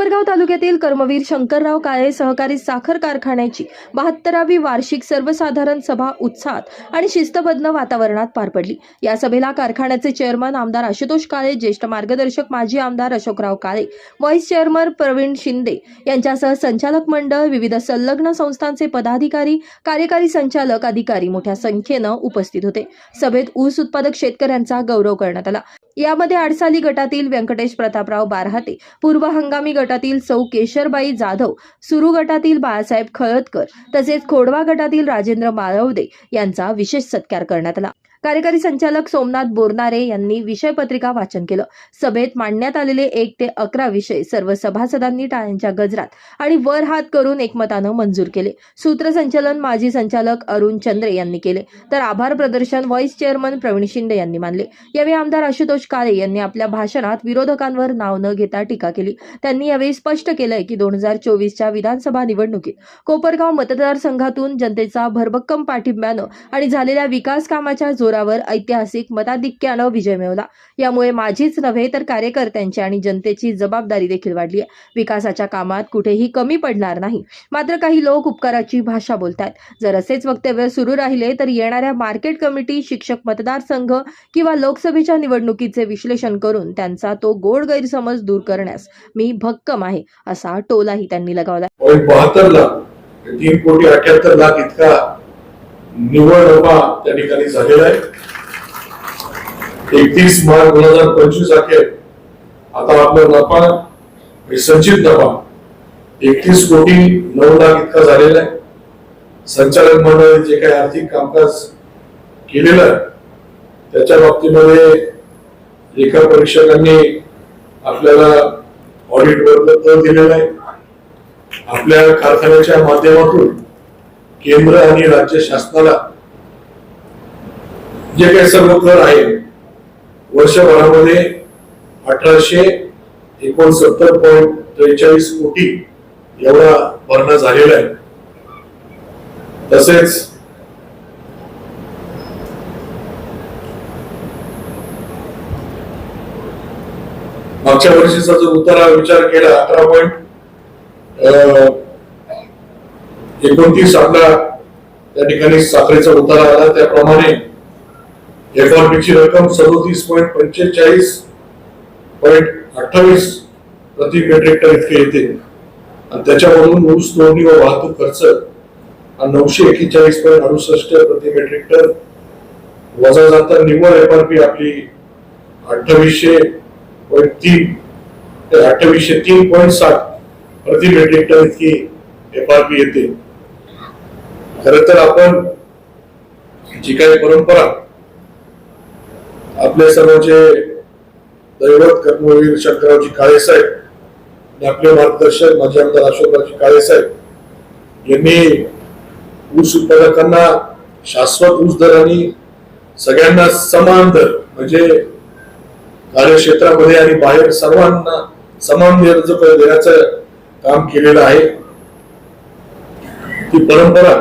कोपरगाव तालुक्यातील कर्मवीर शंकरराव काळे सहकारी साखर कारखान्याची बहात्तरावी वार्षिक सर्वसाधारण सभा उत्साहात आणि शिस्तबद्ध वातावरणात पार पडली. या सभेला कारखान्याचे चेअरमन आमदार आशुतोष काळे ज्येष्ठ मार्गदर्शक माजी आमदार अशोकराव काळे व्हाईस चेअरमन प्रवीण शिंदे यांच्यासह संचालक मंडळ विविध संलग्न संस्थांचे पदाधिकारी कार्यकारी संचालक अधिकारी मोठ्या संख्येनं उपस्थित होते. सभेत ऊस उत्पादक शेतकऱ्यांचा गौरव करण्यात आला. यामध्ये आडसाली गटातील व्यंकटेश प्रतापराव बारहाते पूर्व हंगामी गटातील सौ केशरबाई जाधव सुरू गटातील बाळासाहेब खळदकर तसेच खोडवा गटातील राजेंद्र माळवदे यांचा विशेष सत्कार करण्यात आला. कार्यकारी संचालक सोमनाथ बोरनारे यांनी विषयपत्रिका वाचन केलं. सभेत मांडण्यात आलेले एक ते अकरा विषय सर्व सभासदांनी टाळ्यांच्या गजरात आणि वर हात करून एकमतानं मंजूर केले. सूत्रसंचालन माजी संचालक अरुण चंद्रे यांनी केले. तर आभार प्रदर्शन व्हाईस चेअरमन प्रवीण शिंदे यांनी मानले. यावेळी आमदार आशुतोष काळे यांनी आपल्या भाषणात विरोधकांवर नाव न घेता टीका केली. त्यांनी यावेळी स्पष्ट केलंय की दोन हजार चोवीसच्या विधानसभा निवडणुकीत कोपरगाव मतदारसंघातून जनतेचा भरभक्कम पाठिंब्यानं आणि झालेल्या विकास कामाच्या जोरावर ऐतिहासिक मताधिक्यानं विजय मिळवला. यामुळे माझीच नव्हे तर कार्यकर्त्यांची आणि जनतेची जबाबदारी देखील वाढली. आहे विकासाच्या कामात कुठेही कमी पडणार नाही. मात्र काही लोक उपकाराची भाषा बोलतायत. जर असेच वक्तव्य सुरू राहिले तर येणाऱ्या मार्केट कमिटी शिक्षक मतदारसंघ किंवा लोकसभेच्या निवडणुकीचे विश्लेषण करून त्यांचा तो गोड गैरसमज दूर करण्यास मी भक्कम आहे असा टोलाही त्यांनी लगावला. तीन कोटी अठ्याहत्तर लाख इतका निव्वळ डबा त्या ठिकाणी झालेला आहे. एकतीस मार्च दोन हजार पंचवीस अखेर आता आपला नफा संचित नफा एकतीस कोटी नऊ लाख इतका झालेला आहे. संचालक मंडळ जे काही आर्थिक कामकाज केलेलं आहे त्याच्या बाबतीमध्ये लेखा परीक्षकांनी आपल्याला ऑडिट वर्ग दिलेला आहे. आपल्या कारखान्याच्या माध्यमातून केंद्र आणि राज्य शासनाला जे काही सर्व कर आहे वर्षभरामध्ये अठराशे एकोणसत्तर पॉईंट त्रेचाळीस कोटी एवढा भरणा झालेला आहे. तसेच मागच्या वर्षीचा जो उतारा विचार केला अठरा पॉईंट एकोणतीस आपला त्या ठिकाणी साखरेचा उतारा आला त्याप्रमाणे एफआरपीची रक्कम सदोतीस पॉईंट पंचेचाळीस पॉईंट अठ्ठावीस प्रति मेट्रिक टन इतके येते. आणि त्याच्यावरून ऊस तोडणी व वाहतूक खर्च हा नऊशे एक्केचाळीस पॉईंट अडुसष्ट प्रति मेट्रिक टन. वजा जाता निव्वळ एफ आर पी आपली अठ्ठावीसशे पॉईंट तीन ते अठ्ठावीसशे तीन पॉईंट साठ प्रति मेट्रिक टन इतकी एफ आर पी येते. खर तर आपण जी काही परंपरा आपले सर्वचे दैवत कर्मवीर शंकररावजी काळेसाहेब आणि आपले मार्गदर्शक माजी आमदार अशोकरावजी काळेसाहेब यांनी ऊस उत्पादकांना शाश्वत ऊस दर आणि सगळ्यांना समान दर म्हणजे कार्यक्षेत्रामध्ये आणि बाहेर सर्वांना समान अर्ज देण्याचं काम केलेलं आहे. ती परंपरा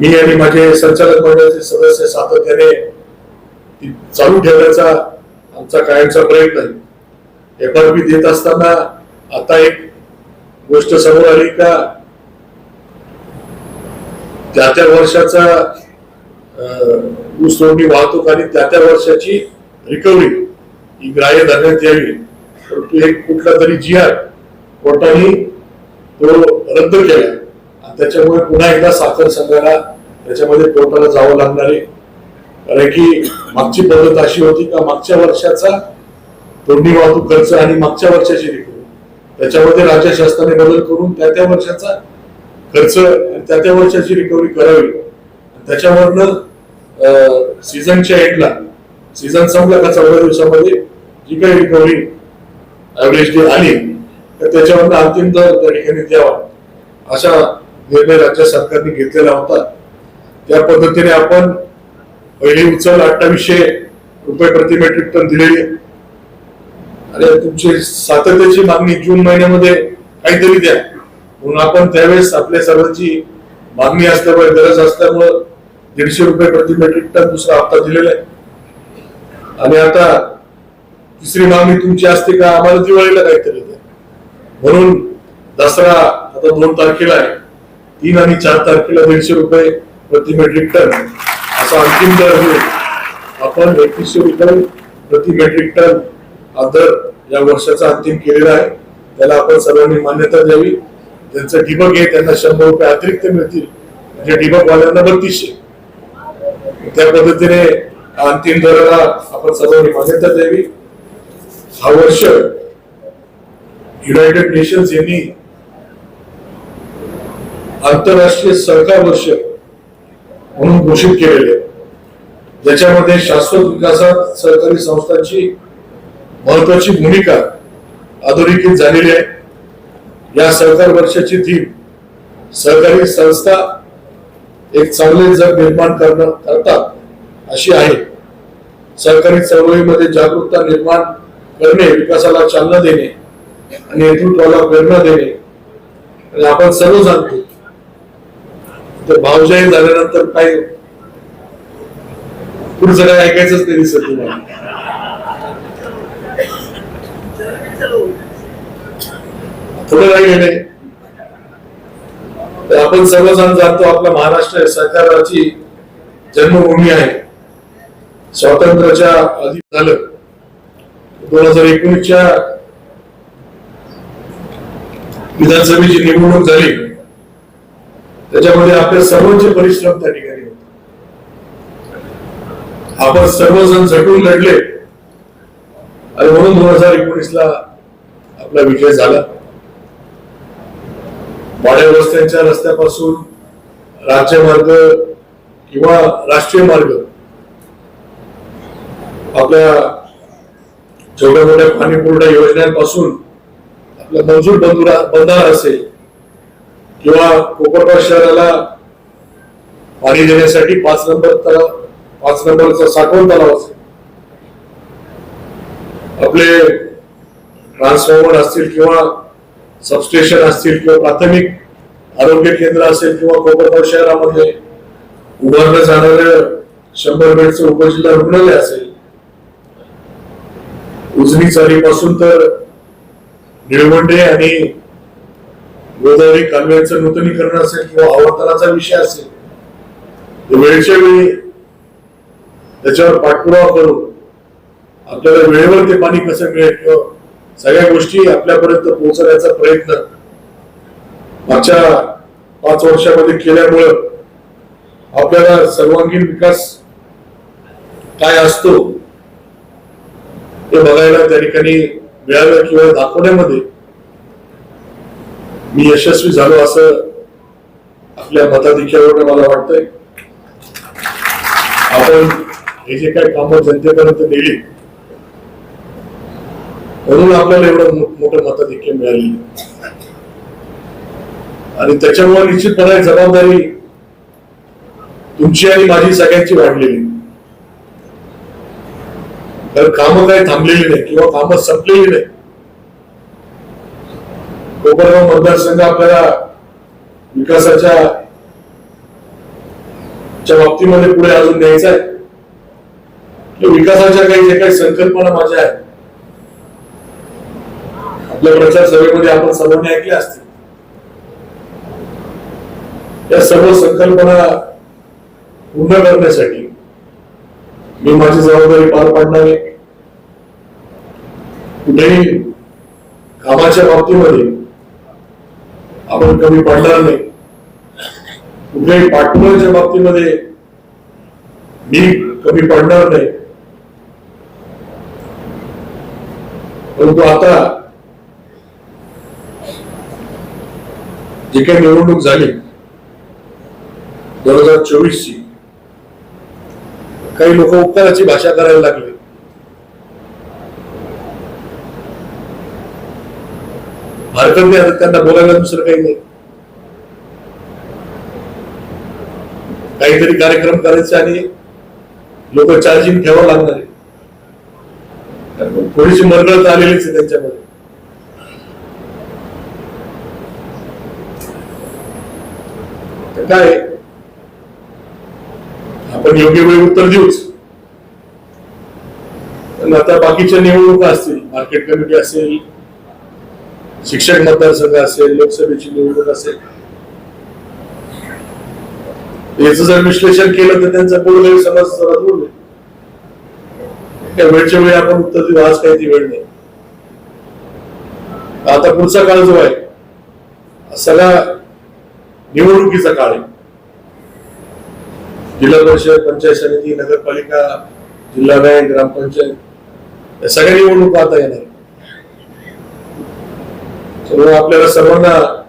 मी आणि माझे संचालक मंडळाचे सदस्य सातत्याने ती चालू ठेवण्याचा आमचा कायमचा प्रयत्न आहे. एफ आर पी देत असताना आता एक गोष्ट समोर आली का त्या त्या वर्षाचा अं, ऊस तोडणी वाहतूक आणि त्या त्या वर्षाची रिकव्हरी ही ग्राह्य धरण्यात यावी. परंतु एक कुठला तरी जिहाद कोर्टाने तो रद्द केला. त्याच्यामुळे पुन्हा एकदा साखर संघाला त्याच्यामध्ये कोर्टाला जावं लागणार आहे कारण की मागची पद्धत अशी होती का मागच्या वर्षाचा तोंडी वाहतूक खर्च आणि मागच्या वर्षाची रिकव्हरी त्याच्यामध्ये राज्य शासनाने बदल करून त्या त्या वर्षाचा खर्च आणि त्या त्या वर्षाची रिकव्हरी करावी. त्याच्यावरनं सीझनच्या एंडला सीझन संपला का चौदा दिवसामध्ये जी काही रिकव्हरी ॲव्हरेज डे आली तर त्याच्यावरनं अंतिम दर त्या ठिकाणी द्यावा. अशा निर्णय राज्य सरकारने घेतलेला होता. त्या पद्धतीने आपण पहिली उचल अठ्ठावीसशे रुपये प्रति मेट्रिक टन दिलेली आणि तुमची सातत्याची मागणी जून महिन्यामध्ये काहीतरी द्या. म्हणून आपण त्यावेळेस आपल्या सर्वांची मागणी असल्यामुळे गरज असल्यामुळे दीडशे रुपये प्रति मेट्रिक टन दुसरा हप्ता दिलेला आहे. आणि आता तिसरी मागणी तुमची असते का? आम्हाला दिवाळीला काहीतरी द्या. म्हणून दसरा आता दोन तारखेला आहे. तीन आणि चार तारखेला दीडशे रुपये प्रति मेट्रिक टन असा अंतिम दर होईल. आपण एकवीसशे रुपये प्रति मेट्रिक टन हा दर या वर्षाचा अंतिम केलेला आहे. त्याला आपण सर्वांनी मान्यता द्यावी. ज्यांचं डिबक आहे त्यांना शंभर रुपये अतिरिक्त मिळतील. म्हणजे ठिबक वाल्यांना बत्तीसशे. त्या पद्धतीने अंतिम दराला आपण सर्वांनी मान्यता द्यावी. हा वर्ष युनायटेड नेशन्स यांनी आंतरराष्ट्रीय सहकार वर्ष म्हणून घोषित केलेले ज्याच्यामध्ये शाश्वत विकासात सहकारी संस्थांची महत्वाची भूमिका अधोरेखित झालेली आहे. या सहकार वर्षाची थीम सहकारी संस्था एक चांगले जग निर्माण करणं करतात अशी आहे. सहकारी चळवळीमध्ये जागरूकता निर्माण करणे विकासाला चालना देणे आणि नेतृत्वाला प्रेरणा देणे आणि आपण सर्व जाणतो तर भावजाही झाल्यानंतर काय? पुढचं काय ऐकायचंच नाही दिसत तुम्हाला. थोडं तर आपण सर्वजण जाणतो आपला महाराष्ट्र सरकाराची जन्मभूमी आहे. स्वातंत्र्याच्या आधी झालं. दोन हजार एकोणीसच्या विधानसभेची निवडणूक झाली. त्याच्यामध्ये आपले सर्वांचे परिश्रम त्या ठिकाणी होते. आपण सर्वजण झटून लढले. आणि म्हणून दोन हजार एकोणीस ला आपला विजय झाला. वाड्या रस्त्यांच्या रस्त्यापासून राज्यमार्ग किंवा राष्ट्रीय मार्ग आपल्या छोट्या मोठ्या पाणीपुरवठा योजनांपासून आपला मंजूर बंधुरा बंधारा असेल किंवा कोकणगाव शहराला पाणी देण्यासाठी पाच नंबर तलाव पाच नंबरचा साठवण तलाव असेल. आपले ट्रान्सफॉर्मर असतील किंवा सबस्टेशन असतील किंवा प्राथमिक आरोग्य केंद्र असेल किंवा कोकणगाव शहरामध्ये उभारलं जाणारं शंभर बेडचं उपजिल्हा रुग्णालय असेल उजनी चालीपासून तर निळवंडे आणि गोदावरी कालव्याचं नूतनीकरण असेल किंवा आवर्तनाचा विषय असेल तर वेळच्या वेळी त्याच्यावर पाठपुरावा करून आपल्याला वेळेवर ते पाणी कसं मिळेल किंवा सगळ्या गोष्टी आपल्यापर्यंत पोहोचवण्याचा प्रयत्न मागच्या पाच वर्षामध्ये केल्यामुळं आपल्याला सर्वांगीण विकास काय असतो ते बघायला त्या ठिकाणी मिळालं किंवा दाखवण्यामध्ये मी यशस्वी झालो असं आपल्या मताधिक्यावर मला वाटतंय. आपण हे जे काही कामं जनतेपर्यंत नेली म्हणून आपल्याला एवढं मोठं मताधिक्य मिळाली. आणि त्याच्यामुळे निश्चितपणे जबाबदारी तुमची आणि माझी सगळ्यांची वाढलेली. तर कामं काही थांबलेली नाही किंवा कामं संपलेली नाही. कोपरगाव मतदारसंघ आपल्याला विकासाच्या च्या बाबतीमध्ये पुढे अजून न्यायचा आहे. किंवा विकासाच्या काही जे काही संकल्पना माझ्या आहेत आपल्या प्रचार सभेमध्ये आपण सर्वांनी ऐकल्या असतील. या सर्व संकल्पना पूर्ण करण्यासाठी मी माझी जबाबदारी पार पाडणार आहे. कुठेही कामाच्या बाबतीमध्ये आपण कमी पडणार नाही. कुठल्याही पाठपुराच्या बाबतीमध्ये मी कमी पडणार नाही. परंतु आता जी काही निवडणूक झाली दोन हजार चोवीस ची काही लोक उपकाराची भाषा करायला लागले. हरकत नाही आता त्यांना बोलायला दुसरं काही नाही. काहीतरी कार्यक्रम करायचे आणि लोक चार्जिंग ठेवावं लागणार आहे. थोडीशी मरगळत आलेलीच आहे त्यांच्यामध्ये. काय? आपण योग्य वेळी उत्तर देऊच. पण आता बाकीच्या निवडणुका असतील मार्केट कमिटी असेल शिक्षक मतदारसंघ असेल लोकसभेची निवडणूक असेल. याच जर विश्लेषण केलं तर त्यांचा गोरगरीब समाज जरा दूर वेळच्या वेळी आपण उत्तर देऊ आज काही ती वेळ नाही. आता पुढचा काळ जो आहे सगळा निवडणुकीचा काळ आहे. जिल्हा परिषद पंचायत समिती नगरपालिका जिल्हा बँक ग्रामपंचायत या सगळ्या निवडणुका आता येणार त्यामुळे आपल्याला सर्वांना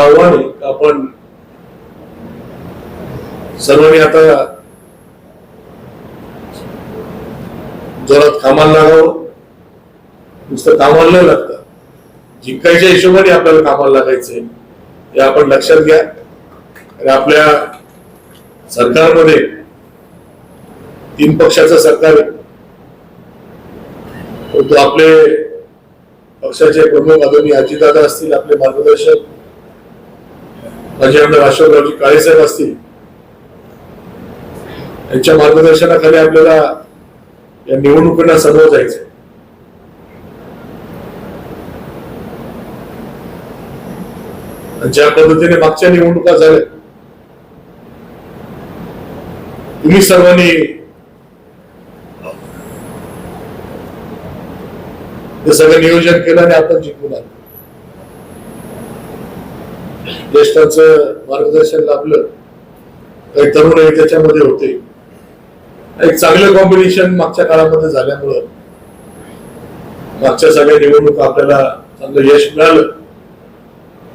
आव्हान आहे आपण सर्वांनी आता जोरात कामाला लागावं? नुसतं कामाला नाही लागतं. जिंकायच्या हिशोबाने आपल्याला कामाला लागायचंय हे आपण लक्षात घ्या. आणि आपल्या सरकारमध्ये तीन पक्षाचं सरकार आहे. परंतु आपले पक्षाचे प्रमुख आदरणीय अजितदादा असतील आपले मार्गदर्शक माझे आमदार अशोकरावजी काळेसाहेब असतील यांच्या मार्गदर्शनाखाली आपल्याला या निवडणुकींना समोर जायचं ज्या पद्धतीने मागच्या निवडणुका झाल्या तुम्ही सर्वांनी हे सगळं नियोजन केलं आणि आपण जिंकून आलं. ज्येष्ठांचं मार्गदर्शन लाभलं. काही तरुणही त्याच्यामध्ये होते. एक चांगलं कॉम्बिनेशन मागच्या काळामध्ये झाल्यामुळं मागच्या सगळ्या निवडणुका आपल्याला चांगलं यश मिळालं.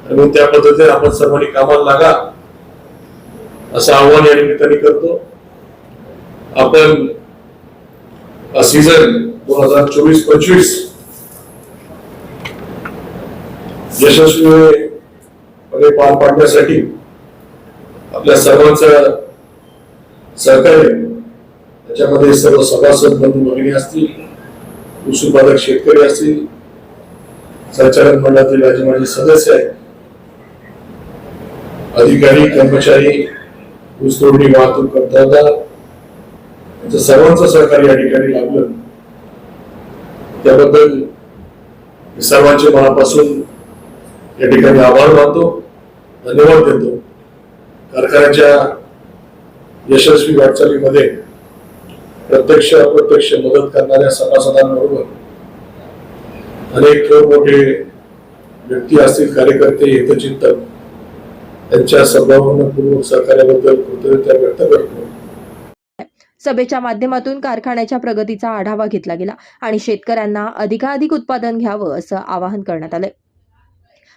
आणि त्या पद्धतीने आपण सर्वांनी कामाला लागा. असं आव्हान या निमित्ताने करतो. आपण सीझन दोन हजार चोवीस पंचवीस यशस्वीपणे पार पाडण्यासाठी आपल्या सर्वांचं सहकार्य त्याच्यामध्ये सर्व सभासद बंधू भगिनी असतील ऊस उत्पादक शेतकरी असतील संचालक मंडळातील माझे माझे सदस्य आहेत अधिकारी कर्मचारी ऊसतोडणी वाहतूक करतात यांचं सर्वांचं सहकार्य या ठिकाणी लाभलं त्याबद्दल सर्वांचे मनापासून या ठिकाणी आभार मानतो धन्यवाद देतो. कारखान्याच्या यशस्वी वाटचालीमध्ये प्रत्यक्ष अप्रत्यक्ष मदत करणाऱ्या सभासदांबरोबर अनेक थोर मोठे व्यक्ती असतील कार्यकर्ते हितचिंतक त्यांच्या सद्भावनापूर्वक सहकार्याबद्दल कृतज्ञता व्यक्त करतो. सभेच्या माध्यमातून कारखान्याच्या प्रगतीचा आढावा घेतला गेला आणि शेतकऱ्यांना अधिकाधिक उत्पादन घ्यावं असं आवाहन करण्यात आलं